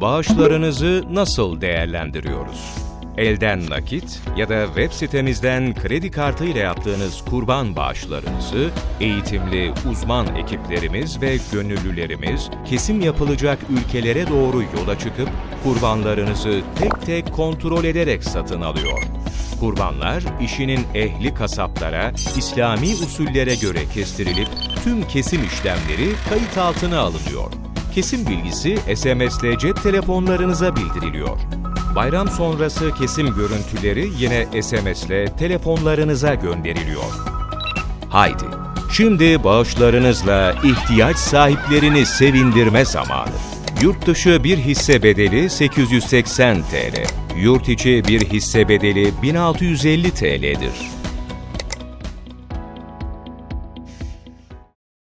Bağışlarınızı nasıl değerlendiriyoruz? Elden nakit ya da web sitemizden kredi kartı ile yaptığınız kurban bağışlarınızı eğitimli uzman ekiplerimiz ve gönüllülerimiz kesim yapılacak ülkelere doğru yola çıkıp kurbanlarınızı tek tek kontrol ederek satın alıyor. Kurbanlar işinin ehli kasaplara, İslami usullere göre kestirilip tüm kesim işlemleri kayıt altına alınıyor. Kesim bilgisi SMS'le cep telefonlarınıza bildiriliyor. Bayram sonrası kesim görüntüleri yine SMS'le telefonlarınıza gönderiliyor. Haydi, şimdi bağışlarınızla ihtiyaç sahiplerini sevindirme zamanı. Yurt dışı bir hisse bedeli 880 TL, yurt içi bir hisse bedeli 1650 TL'dir.